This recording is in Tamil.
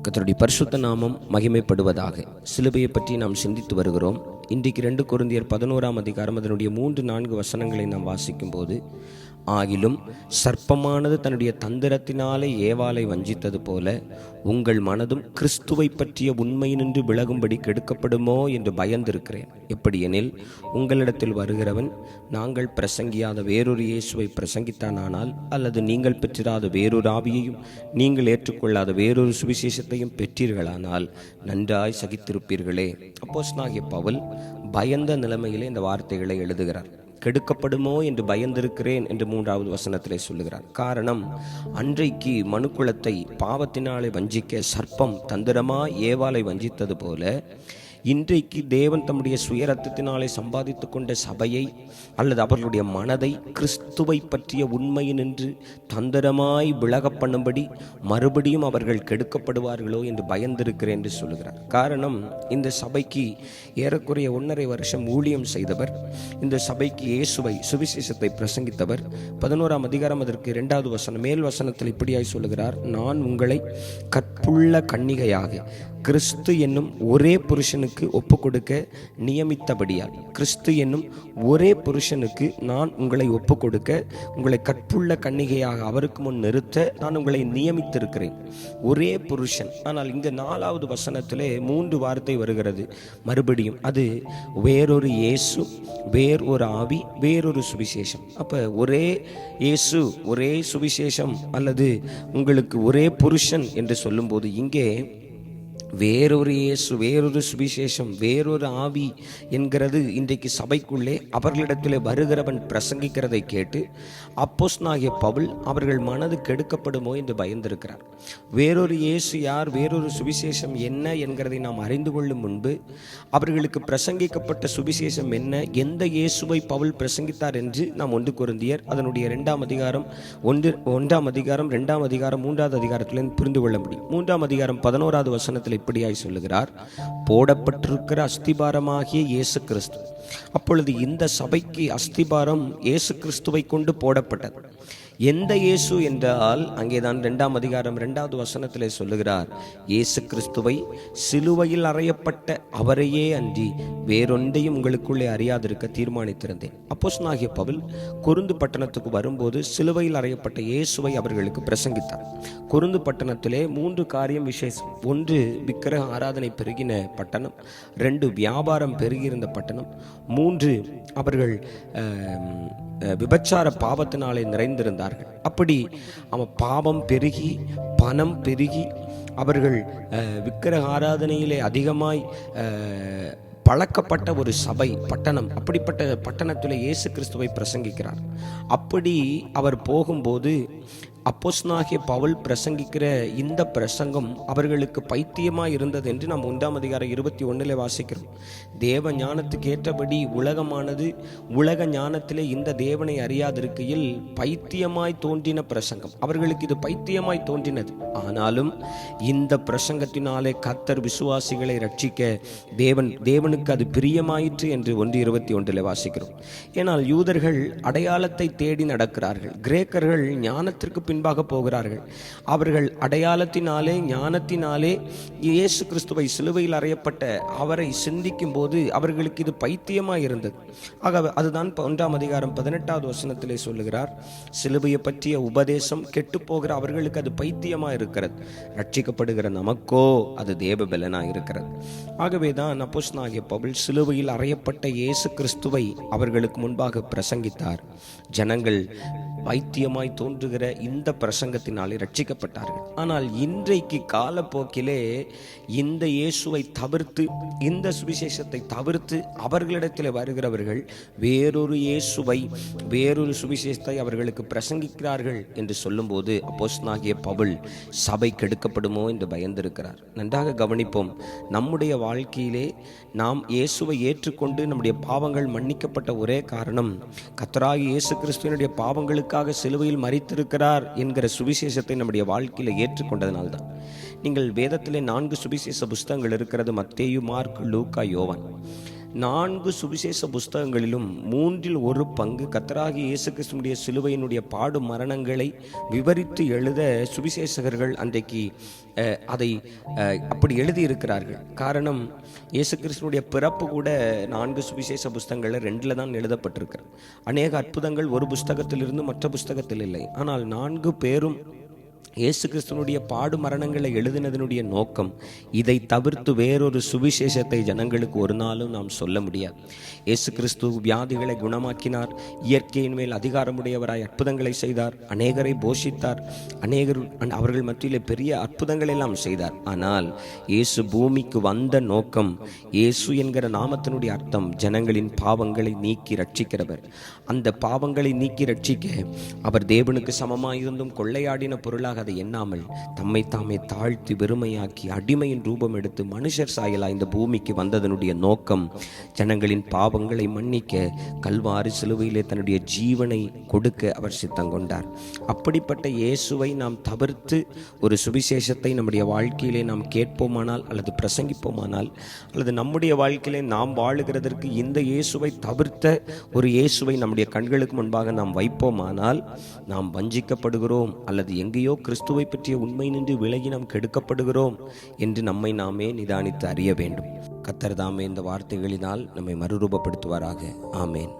கத்தருடைய பரிசுத்த நாமம் மகிமைப்படுவதாக. சிலுவையை பற்றி நாம் சிந்தித்து வருகிறோம். இன்றைக்கு ரெண்டு குருந்தியர் பதினோராம் அதிகாரம் அதனுடைய மூன்று நான்கு வசனங்களை நாம் வாசிக்கும் போது ஆகிலும் சர்ப்பமானது தன்னுடைய தந்திரத்தினாலே ஏவாலை வஞ்சித்தது போல உங்கள் மனதும் கிறிஸ்துவை பற்றிய உண்மையினின்று விலகும்படி கெடுக்கப்படுமோ என்று பயந்திருக்கிறேன். எப்படியெனில் உங்களிடத்தில் வருகிறவன் நாங்கள் பிரசங்கியாத வேறொரு இயேசுவை பிரசங்கித்தானானால் அல்லது நீங்கள் பெற்றிராத வேறொரு ஆவியையும் நீங்கள் ஏற்றுக்கொள்ளாத வேறொரு சுவிசேஷத்தையும் பெற்றீர்களானால் நன்றாய் சகித்திருப்பீர்களே. அப்போஸ் நாகிய பவுல் பயந்த நிலைமையிலே இந்த வார்த்தைகளை எழுதுகிறார். கெடுக்கப்படுமோ என்று பயந்திருக்கிறேன் என்று மூன்றாவது வசனத்திலே சொல்லுகிறார். காரணம் அன்றைக்கு மனுக்குலத்தை பாவத்தினாலே வஞ்சிக்க சர்ப்பம் தந்திரமா ஏவாலை வஞ்சித்தது போல இன்றைக்கு தேவன் தம்முடைய சுயரத்தத்தினாலே சம்பாதித்து கொண்ட சபையை அல்லது அவர்களுடைய மனதை கிறிஸ்துவை பற்றிய உண்மையினின்று தந்திரமாய் விலக பண்ணும்படி மறுபடியும் அவர்கள் கெடுக்கப்படுவார்களோ என்று பயந்திருக்கிறேன் என்று சொல்லுகிறார். காரணம் இந்த சபைக்கு ஏறக்குறைய ஒன்றரை வருஷம் ஊழியம் செய்தவர் இந்த சபைக்கு இயேசுவை சுவிசேஷத்தை பிரசங்கித்தவர். பதினோராம் அதிகாரம் அதற்கு இரண்டாவது வசனம் மேல் வசனத்தில் இப்படியாய் சொல்லுகிறார் நான் உங்களை கற்புள்ள கன்னிகையாக கிறிஸ்து என்னும் ஒரே புருஷனுக்கு ஒப்பு கொடுக்க நியமித்தபடியால் கிறிஸ்து என்னும் ஒரே புருஷனுக்கு நான் உங்களை ஒப்பு கொடுக்க உங்களை கற்புள்ள கன்னிகையாக அவருக்கு முன் நிறுத்த நான் உங்களை நியமித்திருக்கிறேன். ஒரே புருஷன். ஆனால் இங்கு நாலாவது வசனத்திலே மூன்று வார்த்தை வருகிறது. மறுபடியும் அது வேறொரு இயேசு வேர் ஒரு ஆவி வேறொரு சுவிசேஷம். அப்போ ஒரே இயேசு ஒரே சுவிசேஷம் அல்லது உங்களுக்கு ஒரே புருஷன் என்று சொல்லும்போது இங்கே வேறொரு இயேசு வேறொரு சுவிசேஷம் வேறொரு ஆவி என்கிறது இன்றைக்கு சபைக்குள்ளே அவர்களிடத்திலே வருகிறவன் பிரசங்கிக்கிறதை கேட்டு அப்போஸ்னாகிய பவுல் அவர்கள் மனது கெடுக்கப்படுமோ என்று பயந்திருக்கிறார். வேறொரு இயேசு யார் வேறொரு சுவிசேஷம் என்ன என்கிறதை நாம் அறிந்து கொள்ளும் முன்பு அவர்களுக்கு பிரசங்கிக்கப்பட்ட சுவிசேஷம் என்ன எந்த இயேசுவை பவுல் பிரசங்கித்தார் என்று நாம் ஒன்று குருந்தியர் அதனுடைய ரெண்டாம் அதிகாரம் ஒன்று ஒன்றாம் அதிகாரம் ரெண்டாம் அதிகாரம் மூன்றாவது அதிகாரத்திலிருந்து புரிந்து கொள்ள முடியும். மூன்றாம் அதிகாரம் பதினோராவது வசனத்தில் இப்படியாய் சொல்லுகிறார். போடப்பட்டிருக்கிற அஸ்திபாரமாகிய இயேசு கிறிஸ்து. அப்பொழுது இந்த சபைக்கு அஸ்திபாரம் இயேசு கிறிஸ்துவை கொண்டு போடப்பட்டது. எந்த இயேசு என்றால் அங்கேதான் ரெண்டாம் அதிகாரம் ரெண்டாவது வசனத்திலே சொல்லுகிறார் இயேசு கிறிஸ்துவை சிலுவையில் அறையப்பட்ட அவரையே அன்றி வேறொன்றையும் உங்களுக்குள்ளே அறியாதிருக்க தீர்மானித்திருந்தேன். அப்போஸ் நாகிய பவுல் குருந்து பட்டணத்துக்கு வரும்போது சிலுவையில் அறையப்பட்ட இயேசுவை அவர்களுக்கு பிரசங்கித்தார். குருந்து பட்டணத்திலே மூன்று காரியம் விசேஷம். ஒன்று விக்கிரக ஆராதனை பெருகின பட்டணம் ரெண்டு வியாபாரம் பெருகியிருந்த பட்டணம் மூன்று அவர்கள் விபச்சார பாவத்தினாலே நிறைந்திருந்தார்கள். அப்படி அவன் பாவம் பெருகி பணம் பெருகி அவர்கள் விக்கிரக ஆராதனையிலே அதிகமாய் பழக்கப்பட்ட ஒரு சபை பட்டணம் அப்படிப்பட்ட பட்டணத்தில் இயேசு கிறிஸ்துவை பிரசங்கிக்கிறார். அப்படி அவர் போகும்போது அப்போஸ்னாகிய பவுல் பிரசங்கிக்கிற இந்த பிரசங்கம் அவர்களுக்கு பைத்தியமாக இருந்தது என்று நாம் ஒன்றாம் அதிகாரம் இருபத்தி ஒன்றில் வாசிக்கிறோம். தேவ ஞானத்துக்கு ஏற்றபடி உலகமானது உலக ஞானத்திலே இந்த தேவனை அறியாதிருக்கையில் பைத்தியமாய் தோன்றின பிரசங்கம். அவர்களுக்கு இது பைத்தியமாய் தோன்றினது. ஆனாலும் இந்த பிரசங்கத்தினாலே கத்தர் விசுவாசிகளை ரட்சிக்க தேவன் தேவனுக்கு அது பிரியமாயிற்று என்று ஒன்று இருபத்தி ஒன்றில் வாசிக்கிறோம். ஏனால் யூதர்கள் அடையாளத்தை தேடி நடக்கிறார்கள். கிரேக்கர்கள் ஞானத்திற்கு முன்பாக போகிறார்கள். அவர்கள் அடையாளத்தினாலே ஞானத்தினாலே இயேசு கிறிஸ்துவை சிலுவையில் அறையப்பட்ட அவரை சிந்திக்கும் போது அவர்களுக்கு இது பைத்தியமாக இருந்தது. ஆக அதுதான் ஒன்றாம் அதிகாரம் பதினெட்டாவது வசனத்திலே சொல்லுகிறார். சிலுவையை பற்றிய உபதேசம் கெட்டு போகிற அவர்களுக்கு அது பைத்தியமாக இருக்கிறது. ரட்சிக்கப்படுகிற நமக்கோ அது தேவ இருக்கிறது. ஆகவே தான் அப்போஸ்தலனாகிய பவுல் சிலுவையில் அறையப்பட்ட இயேசு கிறிஸ்துவை அவர்களுக்கு முன்பாக பிரசங்கித்தார். ஜனங்கள் பைத்தியமாய் தோன்றுகிற இந்த பிரசங்கத்தினாலே ரட்சிக்கப்பட்டார்கள் ஆனால் இன்றைக்கு காலப்போக்கிலே இந்த இயேசுவை தவிர்த்து இந்த சுவிசேஷத்தை தவிர்த்து அவர்களிடத்தில் வருகிறவர்கள் வேறொரு இயேசுவை வேறொரு சுவிசேஷத்தை அவர்களுக்கு பிரசங்கிக்கிறார்கள் என்று சொல்லும்போது அப்போஸ்னாகிய பவுல் சபை கெடுக்கப்படுமோ என்று பயந்திருக்கிறார். நன்றாக கவனிப்போம் நம்முடைய வாழ்க்கையிலே நாம் இயேசுவை ஏற்றுக்கொண்டு நம்முடைய பாவங்கள் மன்னிக்கப்பட்ட ஒரே காரணம் கத்தராகி இயேசு கிறிஸ்துவனுடைய பாவங்களுக்காக சிலுவையில் மறித்திருக்கிறார் என்கிற சுவிசேஷத்தை நம்முடைய வாழ்க்கையில் ஏற்றுக்கொண்டதனால்தான். நீங்கள் வேதத்திலே நான்கு சுவிசேஷ புஸ்தகங்கள் இருக்கிறது மத்தேயு மார்க் லூக்கா யோவான். நான்கு சுவிசேஷ புஸ்தகங்களிலும் மூன்றில் ஒரு பங்கு கத்தராகி இயேசு கிறிஸ்துனுடைய சிலுவையினுடைய பாடு மரணங்களை விவரித்து எழுத சுவிசேஷகர்கள் அன்றைக்கு அதை அப்படி எழுதியிருக்கிறார்கள். காரணம் இயேசு கிருஷ்ணனுடைய பிறப்பு கூட நான்கு சுவிசேஷ புஸ்தகங்களில் ரெண்டில் தான் எழுதப்பட்டிருக்கிறது. அநேக அற்புதங்கள் ஒரு புஸ்தகத்திலிருந்து மற்ற புஸ்தகத்தில் இல்லை. ஆனால் நான்கு பேரும் இயேசு கிறிஸ்துனுடைய பாடு மரணங்களை எழுதினதனுடைய நோக்கம் இதை தவிர்த்து வேறொரு சுவிசேஷத்தை ஜனங்களுக்கு ஒரு நாளும் நாம் சொல்ல முடியாது. இயேசு கிறிஸ்து வியாதிகளை குணமாக்கினார் இயற்கையின் மேல் அதிகாரமுடையவராய் அற்புதங்களை செய்தார் அநேகரை போஷித்தார் அநேகர் அவர்கள் மத்தியில் பெரிய அற்புதங்கள் எல்லாம் செய்தார். ஆனால் இயேசு பூமிக்கு வந்த நோக்கம் இயேசு என்கிற நாமத்தினுடைய அர்த்தம் ஜனங்களின் பாவங்களை நீக்கி ரட்சிக்கிறவர். அந்த பாவங்களை நீக்கி ரட்சிக்க அவர் தேவனுக்கு சமமாயிருந்தும் கொள்ளையாடின பொருளாக அதை எண்ணாமல் தம்மை தாமே தாழ்த்தி வெறுமையாக்கி அடிமையின் ரூபம் எடுத்து மனுஷர் சாயலா இந்த பூமிக்கு வந்ததனுடைய நோக்கம். ஜனங்களின் பாவங்களை மன்னிக்க கல்வாறு சிலுவையிலே தன்னுடைய ஜீவனை கொடுக்க அவர் சித்தம் கொண்டார். அப்படிப்பட்ட இயேசுவை நாம் தவிர்த்து ஒரு சுவிசேஷத்தை நம்முடைய வாழ்க்கையிலே நாம் கேட்போமானால் அல்லது பிரசங்கிப்போமானால் அல்லது நம்முடைய வாழ்க்கையிலே நாம் வாழுகிறதற்கு இந்த இயேசுவை தவிர்த்த ஒரு இயேசுவை நம்முடைய கண்களுக்கு முன்பாக நாம் வைப்போமானால் நாம் வஞ்சிக்கப்படுகிறோம் அல்லது எங்கேயோ கிறிஸ்துவை பற்றிய உண்மை நின்று விலகி நாம் கெடுக்கப்படுகிறோம் என்று நம்மை நாமே நிதானித்து அறிய வேண்டும். கத்தர் தாமே இந்த வார்த்தைகளினால் நம்மை மறுரூபப்படுத்துவாராக. ஆமேன்.